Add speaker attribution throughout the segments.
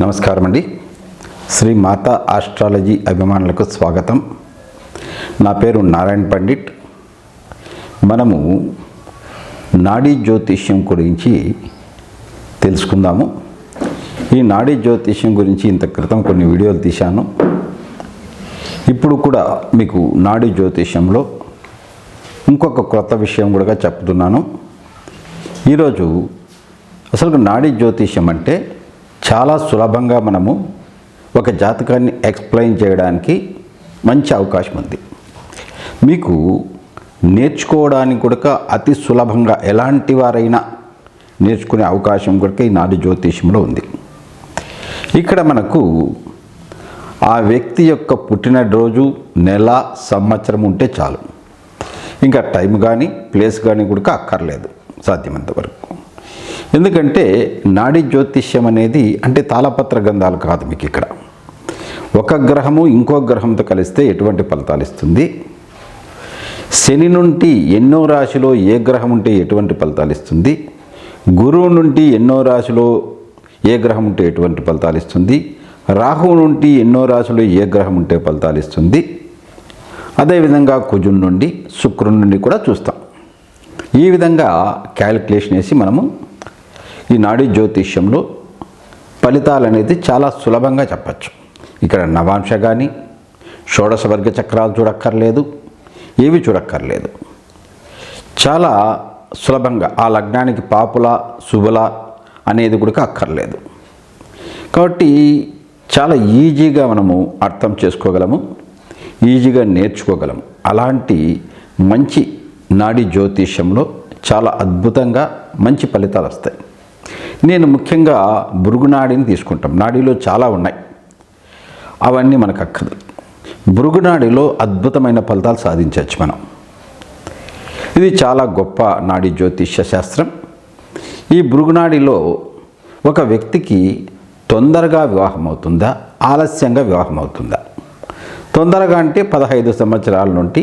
Speaker 1: నమస్కారం అండి శ్రీ మాతా ఆస్ట్రాలజీ అభిమానులకు స్వాగతం. నా పేరు నారాయణ పండిట్. మనము నాడీ జ్యోతిష్యం గురించి తెలుసుకుందాము. ఈ నాడీ జ్యోతిష్యం గురించి ఇంత క్రితం కొన్ని వీడియోలు తీశాను. ఇప్పుడు కూడా మీకు నాడీ జ్యోతిష్యంలో ఇంకొక కొత్త విషయం కూడా చెప్తున్నాను. ఈరోజు అసలు నాడీ జ్యోతిష్యం అంటే చాలా సులభంగా మనము ఒక జాతకాన్ని ఎక్స్ప్లెయిన్ చేయడానికి మంచి అవకాశం ఉంది. మీకు నేర్చుకోవడానికి కూడా అతి సులభంగా ఎలాంటి వారైనా నేర్చుకునే అవకాశం కూడా ఈ నాడు జ్యోతిష్యంలో ఉంది. ఇక్కడ మనకు ఆ వ్యక్తి యొక్క పుట్టినరోజు నెల సంవత్సరం ఉంటే చాలు. ఇంకా టైం కానీ ప్లేస్ కానీ కూడా అక్కర్లేదు. సాధ్యమంతవరకు ఎందుకంటే నాడీ జ్యోతిష్యం అనేది అంటే తాళపత్ర గంధాలు కాదు మీకు ఇక్కడ. ఒక గ్రహము ఇంకో గ్రహంతో కలిస్తే ఎటువంటి ఫలితాలు ఇస్తుంది? శని నుండి ఎన్నో రాశిలో ఏ గ్రహం ఉంటే ఎటువంటి ఫలితాలు ఇస్తుంది? గురువు నుండి ఎన్నో రాశిలో ఏ గ్రహం ఉంటే ఎటువంటి ఫలితాలు ఇస్తుంది? రాహువు నుండి ఎన్నో రాశులు ఏ గ్రహం ఉంటే ఫలితాలు ఇస్తుంది? అదేవిధంగా కుజున్ నుండి శుక్రుని నుండి కూడా చూస్తాం. ఈ విధంగా క్యాలిక్యులేషన్ వేసి మనము ఈ నాడీ జ్యోతిష్యంలో ఫలితాలు అనేది చాలా సులభంగా చెప్పచ్చు. ఇక్కడ నవాంశ కానీ షోడశ వర్గ చక్రాలు చూడక్కర్లేదు ఏవి చూడక్కర్లేదు. చాలా సులభంగా ఆ లగ్నానికి పాపుల శుభల అనేది కూడా అక్కర్లేదు. కాబట్టి చాలా ఈజీగా మనము అర్థం చేసుకోగలము ఈజీగా నేర్చుకోగలము. అలాంటి మంచి నాడీ జ్యోతిష్యంలో చాలా అద్భుతంగా మంచి ఫలితాలు వస్తాయి నేను ముఖ్యంగా బురుగునాడిని తీసుకుంటాం. నాడీలో చాలా ఉన్నాయి. అవన్నీ మనకు అక్కదు బురుగునాడిలో అద్భుతమైన ఫలితాలు సాధించవచ్చు మనం. ఇది చాలా గొప్ప నాడీ జ్యోతిష్య శాస్త్రం. ఈ భృగునాడిలో ఒక వ్యక్తికి తొందరగా వివాహం అవుతుందా ఆలస్యంగా వివాహం అవుతుందా తొందరగా అంటే పదహైదు సంవత్సరాల నుండి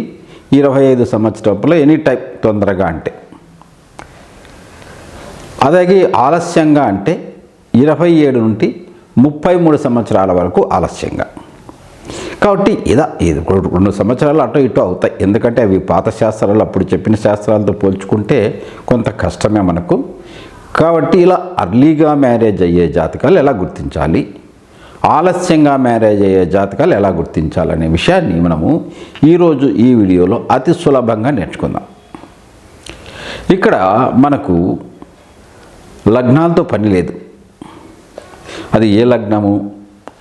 Speaker 1: ఇరవై ఐదు సంవత్సరాల ఎనీ టైప్ తొందరగా అంటే. అలాగే ఆలస్యంగా అంటే ఇరవై ఏడు నుండి ముప్పై మూడు సంవత్సరాల వరకు ఆలస్యంగా. కాబట్టి ఇదా ఇది రెండు సంవత్సరాలు అటు ఇటు అవుతాయి. ఎందుకంటే అవి పాత శాస్త్రాలు అప్పుడు చెప్పిన శాస్త్రాలతో పోల్చుకుంటే కొంత కష్టమే మనకు. కాబట్టి ఇలా అర్లీగా మ్యారేజ్ అయ్యే జాతకాలు ఎలా గుర్తించాలి? ఆలస్యంగా మ్యారేజ్ అయ్యే జాతకాలు ఎలా గుర్తించాలనే విషయాన్ని మనము ఈరోజు ఈ వీడియోలో అతి సులభంగా నేర్చుకుందాం. ఇక్కడ మనకు లగ్నాలతో పని లేదు. అది ఏ లగ్నము?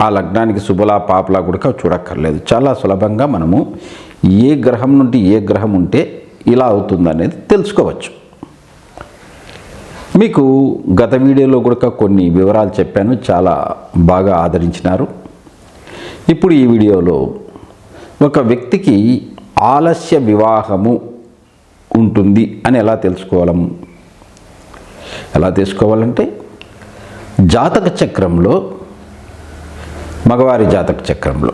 Speaker 1: ఆ లగ్నానికి శుభలా పాపలా కూడా చూడక్కర్లేదు. చాలా సులభంగా మనము ఏ గ్రహం నుండి ఏ గ్రహం ఉంటే ఇలా అవుతుందనేది తెలుసుకోవచ్చు. మీకు గత వీడియోలో కూడా కొన్ని వివరాలు చెప్పాను. చాలా బాగా ఆదరించినారు. ఇప్పుడు ఈ వీడియోలో ఒక వ్యక్తికి ఆలస్య వివాహము ఉంటుంది అని ఎలా తెలుసుకోవాలం ఎలా తీసుకోవాలంటే జాతక చక్రంలో మగవారి జాతక చక్రంలో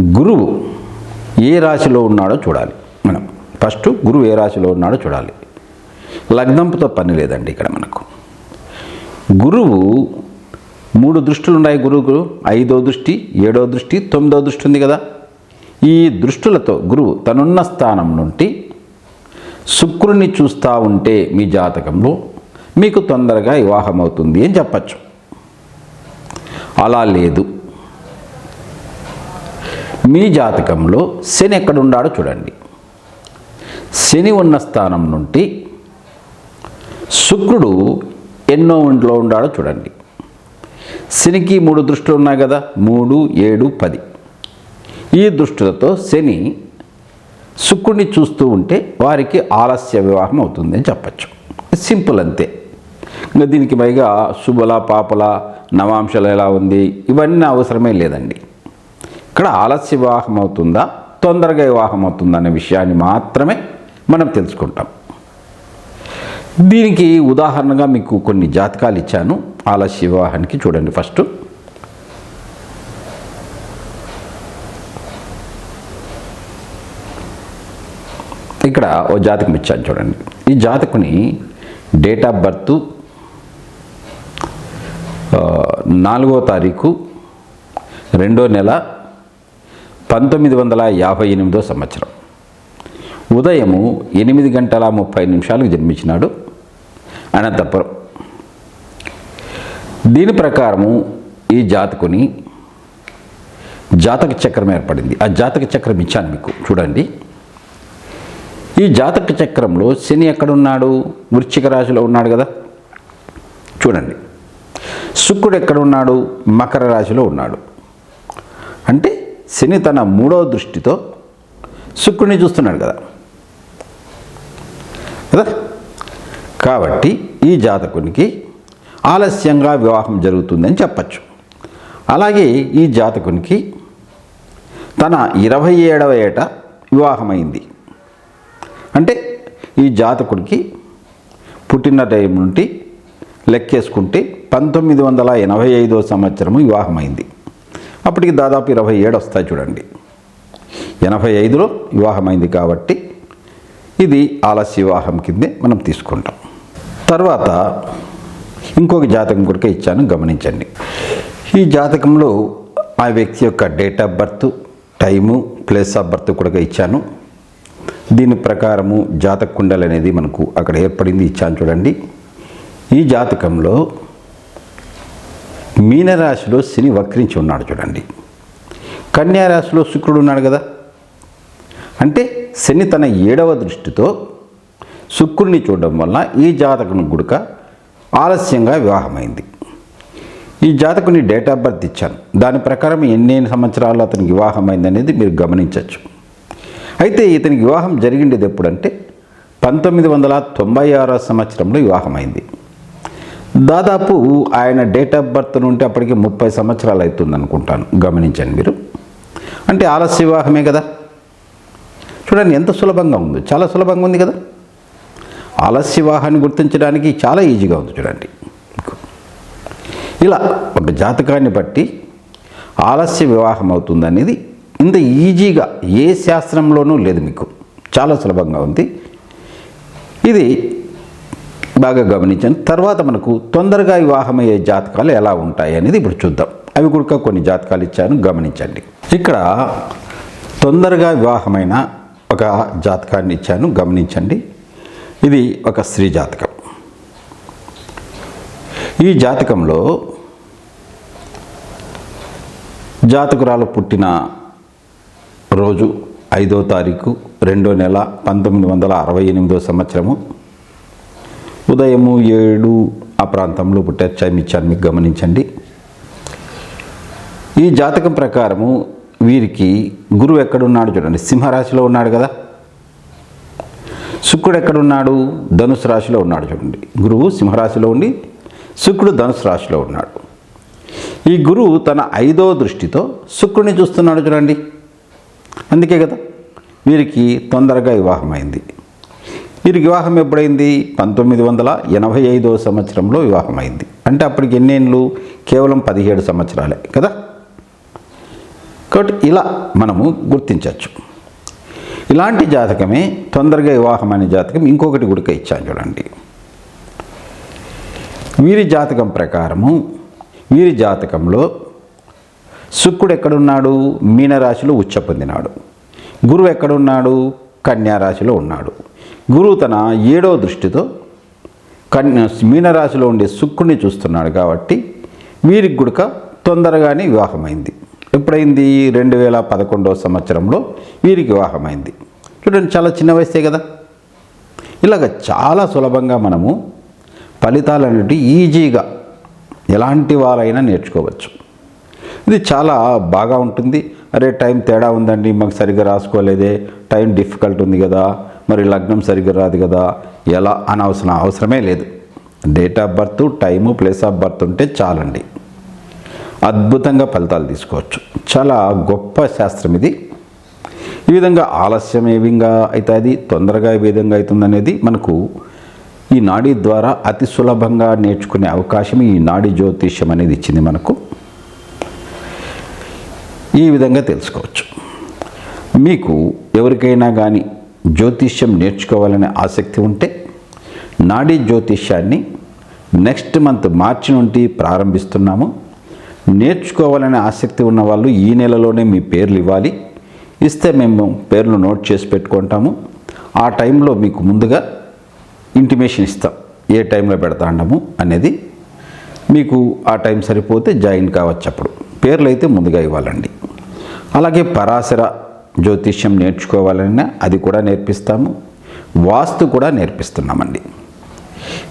Speaker 1: గురువు ఏ రాశిలో ఉన్నాడో చూడాలి. మనం ఫస్ట్ గురువు ఏ రాశిలో ఉన్నాడో చూడాలి. లగ్నంతో పని లేదండి ఇక్కడ మనకు. గురువు మూడు దృష్టులు ఉన్నాయి గురువుకు. ఐదో దృష్టి ఏడో దృష్టి తొమ్మిదో దృష్టి ఉంది కదా. ఈ దృష్టులతో గురువు తనున్న స్థానం నుండి శుక్రుని చూస్తూ ఉంటే మీ జాతకంలో మీకు తొందరగా వివాహం అవుతుంది అని చెప్పచ్చు. అలా లేదు. మీ జాతకంలో శని ఎక్కడున్నాడో చూడండి. శని ఉన్న స్థానం నుండి శుక్రుడు ఎన్నో ఇంట్లో ఉన్నాడో చూడండి. శనికి మూడు దృష్టిలు ఉన్నాయి కదా? మూడు ఏడు పది. ఈ దృష్టులతో శని శుక్రుడిని చూస్తూ ఉంటే వారికి ఆలస్య వివాహం అవుతుంది అని చెప్పచ్చు. సింపుల్ అంతే. ఇంకా దీనికి పైగా శుభల పాపల నవాంశాలు ఎలా ఉంది? ఇవన్నీ అవసరమే లేదండి. ఇక్కడ ఆలస్య వివాహం అవుతుందా? తొందరగా వివాహం అవుతుందా అనే విషయాన్ని మాత్రమే మనం తెలుసుకుంటాం. దీనికి ఉదాహరణగా మీకు కొన్ని జాతకాలు ఇచ్చాను. ఆలస్య వివాహానికి చూడండి ఫస్ట్. ఇక్కడ ఓ జాతకం ఇచ్చాను చూడండి. ఈ జాతకుని డేట్ ఆఫ్ బర్త్ నాలుగో తారీఖు రెండో నెల పంతొమ్మిది వందల యాభై ఎనిమిదో సంవత్సరం. ఉదయము ఎనిమిది గంటల ముప్పై నిమిషాలకు జన్మించినాడు అనంతపురం. దీని ప్రకారము ఈ జాతకుని జాతక చక్రం ఏర్పడింది. ఆ జాతక చక్రం ఇచ్చాను మీకు. చూడండి. ఈ జాతక చక్రంలో శని ఎక్కడున్నాడు? వృశ్చిక రాశిలో ఉన్నాడు కదా. చూడండి. శుక్రుడు ఎక్కడున్నాడు? మకర రాశిలో ఉన్నాడు. అంటే శని తన మూడవ దృష్టితో శుక్రుడిని చూస్తున్నాడు కదా. కదా? కాబట్టి ఈ జాతకునికి ఆలస్యంగా వివాహం జరుగుతుందని చెప్పచ్చు. అలాగే ఈ జాతకునికి తన ఇరవై ఏడవ ఏట వివాహమైంది. అంటే ఈ జాతకుడికి పుట్టిన టైం నుండి లెక్కేసుకుంటే పంతొమ్మిది వందల ఎనభై ఐదో సంవత్సరము వివాహమైంది. అప్పటికి దాదాపు ఇరవై ఏడు వస్తాయి చూడండి. ఎనభై ఐదులో వివాహమైంది కాబట్టి ఇది ఆలస్య వివాహం కిందే మనం తీసుకుంటాం. తర్వాత ఇంకొక జాతకం కొరకే ఇచ్చాను గమనించండి. ఈ జాతకంలో ఆ వ్యక్తి యొక్క date of birth time place of birth కూడా ఇచ్చాను. దీని ప్రకారము జాతక కుండలు అనేది మనకు అక్కడ ఏర్పడింది. ఇచ్చాను చూడండి. ఈ జాతకంలో మీనరాశిలో శని వక్రించి ఉన్నాడు చూడండి. కన్యారాశిలో శుక్రుడు ఉన్నాడు కదా. అంటే శని తన ఏడవ దృష్టితో శుక్రుడిని చూడడం వల్ల ఈ జాతకం గుడక ఆలస్యంగా వివాహమైంది. ఈ జాతకుని డేట్ ఆఫ్ బర్త్ ఇచ్చాను. దాని ప్రకారం ఎన్ని సంవత్సరాలు అతనికి వివాహమైంది అనేది మీరు గమనించవచ్చు. అయితే ఇతనికి వివాహం జరిగిండేది ఎప్పుడంటే పంతొమ్మిది వందల తొంభై ఆరో సంవత్సరంలో వివాహమైంది. దాదాపు ఆయన డేట్ ఆఫ్ బర్త్ నుండి అప్పటికి ముప్పై సంవత్సరాలు అవుతుంది అనుకుంటాను గమనించండి మీరు. అంటే ఆలస్య వివాహమే కదా. చూడండి ఎంత సులభంగా ఉంది. చాలా సులభంగా ఉంది కదా. ఆలస్య వివాహాన్ని గుర్తించడానికి చాలా ఈజీగా ఉంది చూడండి. ఇలా ఒక జాతకాన్ని బట్టి ఆలస్య వివాహం అవుతుంది అనేది ఇంత ఈజీగా ఏ శాస్త్రంలోనూ లేదు మీకు. చాలా సులభంగా ఉంది. ఇది బాగా గమనించాను తర్వాత మనకు తొందరగా వివాహమయ్యే జాతకాలు ఎలా ఉంటాయి అనేది ఇప్పుడు చూద్దాం. అవి కూడా కొన్ని జాతకాలు ఇచ్చాను గమనించండి. ఇక్కడ తొందరగా వివాహమైన ఒక జాతకాన్ని ఇచ్చాను గమనించండి. ఇది ఒక స్త్రీ జాతకం. ఈ జాతకంలో జాతకురాలు పుట్టిన రోజు ఐదో తారీఖు రెండో నెల పంతొమ్మిది వందల అరవై ఎనిమిదో సంవత్సరము. ఉదయము ఏడు ఆ ప్రాంతంలో పుట్టే ఇచ్చాను మీకు గమనించండి. ఈ జాతకం ప్రకారము వీరికి గురువు ఎక్కడున్నాడు చూడండి. సింహరాశిలో ఉన్నాడు కదా. శుక్రుడు ఎక్కడున్నాడు? ధనుసు రాశిలో ఉన్నాడు చూడండి. గురువు సింహరాశిలో ఉండి శుక్రుడు ధనుసు రాశిలో ఉన్నాడు. ఈ గురువు తన ఐదో దృష్టితో శుక్రుడిని చూస్తున్నాడు చూడండి. అందుకే కదా వీరికి తొందరగా వివాహమైంది. వీరికి వివాహం ఎప్పుడైంది? పంతొమ్మిది వందల ఎనభై ఐదో సంవత్సరంలో వివాహమైంది. అంటే అప్పటికి ఎన్నేళ్ళు? కేవలం పదిహేడు సంవత్సరాలే కదా? కాబట్టి ఇలా మనము గుర్తించవచ్చు. ఇలాంటి జాతకమే తొందరగా వివాహం అనే జాతకం ఇంకొకటి గుడిక ఇచ్చాను చూడండి. వీరి జాతకం ప్రకారము వీరి జాతకంలో శుక్రుడు ఎక్కడున్నాడు? మీనరాశిలో ఉచ్చ పొందినాడు. గురువు ఎక్కడున్నాడు? కన్యా రాశిలో ఉన్నాడు. గురువు తన ఏడో దృష్టితో కన్య మీనరాశిలో ఉండే శుక్రుడిని చూస్తున్నాడు కాబట్టి వీరికి గుడక తొందరగానే వివాహమైంది. ఎప్పుడైంది? రెండు వేల పదకొండవ సంవత్సరంలో వీరికి వివాహమైంది. చూడండి చాలా చిన్న వయసే కదా. ఇలాగ చాలా సులభంగా మనము ఫలితాలు అనేవి ఈజీగా ఎలాంటి వాళ్ళైనా నేర్చుకోవచ్చు. ఇది చాలా బాగా ఉంటుంది. అరే టైం తేడా ఉందండి మాకు సరిగ్గా రాసుకోలేదే టైం డిఫికల్ట్ ఉంది కదా మరి లగ్నం సరిగ్గా రాదు కదా ఎలా అనవసరం అవసరమే లేదు. Date of birth time place of birth ఉంటే చాలండి. అద్భుతంగా ఫలితాలు తీసుకోవచ్చు. చాలా గొప్ప శాస్త్రం ఇది. ఈ విధంగా ఆలస్యం ఏ విధంగా అవుతుంది తొందరగా ఏ విధంగా అవుతుంది అనేది మనకు ఈ నాడీ ద్వారా అతి సులభంగా నేర్చుకునే అవకాశం ఈ నాడీ జ్యోతిష్యం అనేది ఇచ్చింది మనకు. ఈ విధంగా తెలుసుకోవచ్చు. మీకు ఎవరికైనా కానీ జ్యోతిష్యం నేర్చుకోవాలనే ఆసక్తి ఉంటే నాడీ జ్యోతిష్యాన్ని నెక్స్ట్ మంత్ మార్చి నుండి ప్రారంభిస్తున్నాము. నేర్చుకోవాలనే ఆసక్తి ఉన్న వాళ్ళు ఈ నెలలోనే మీ పేర్లు ఇవ్వాలి. ఇస్తే మేము పేర్లు నోట్ చేసి పెట్టుకుంటాము. ఆ టైంలో మీకు ముందుగా ఇంటిమేషన్ ఇస్తాం. ఏ టైంలో పెడతాండము అనేది మీకు ఆ టైం సరిపోతే జాయిన్ కావచ్చు అప్పుడు. పేర్లు అయితే ముందుగా ఇవ్వాలండి. అలాగే పరాశర జ్యోతిష్యం నేర్చుకోవాలన్నా అది కూడా నేర్పిస్తాము. వాస్తు కూడా నేర్పిస్తున్నామండి.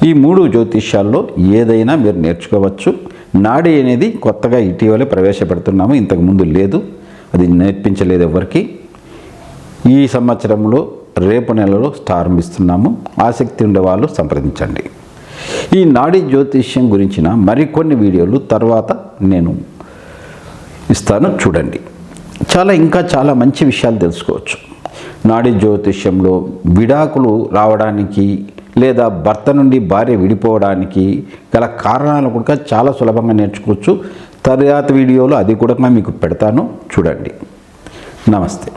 Speaker 1: ఈ మూడు జ్యోతిష్యాల్లో ఏదైనా మీరు నేర్చుకోవచ్చు. నాడి అనేది కొత్తగా ఇటీవలే ప్రవేశపెడుతున్నాము. ఇంతకుముందు లేదు. అది నేర్పించలేదు ఎవరికి. ఈ సంవత్సరంలో రేపు నెలలో ప్రారంభిస్తున్నాము. ఆసక్తి ఉండే వాళ్ళు సంప్రదించండి. ఈ నాడీ జ్యోతిష్యం గురించిన మరికొన్ని వీడియోలు తర్వాత నేను ఇస్తాను చూడండి. చాలా ఇంకా చాలా మంచి విషయాలు తెలుసుకోవచ్చు. నాడీ జ్యోతిష్యంలో విడాకులు రావడానికి లేదా భర్త నుండి భార్య విడిపోవడానికి గల కారణాలు కూడా చాలా సులభంగా నేర్చుకోవచ్చు. తర్వాత వీడియోలో అది కూడా మీకు పెడతాను. చూడండి. నమస్తే.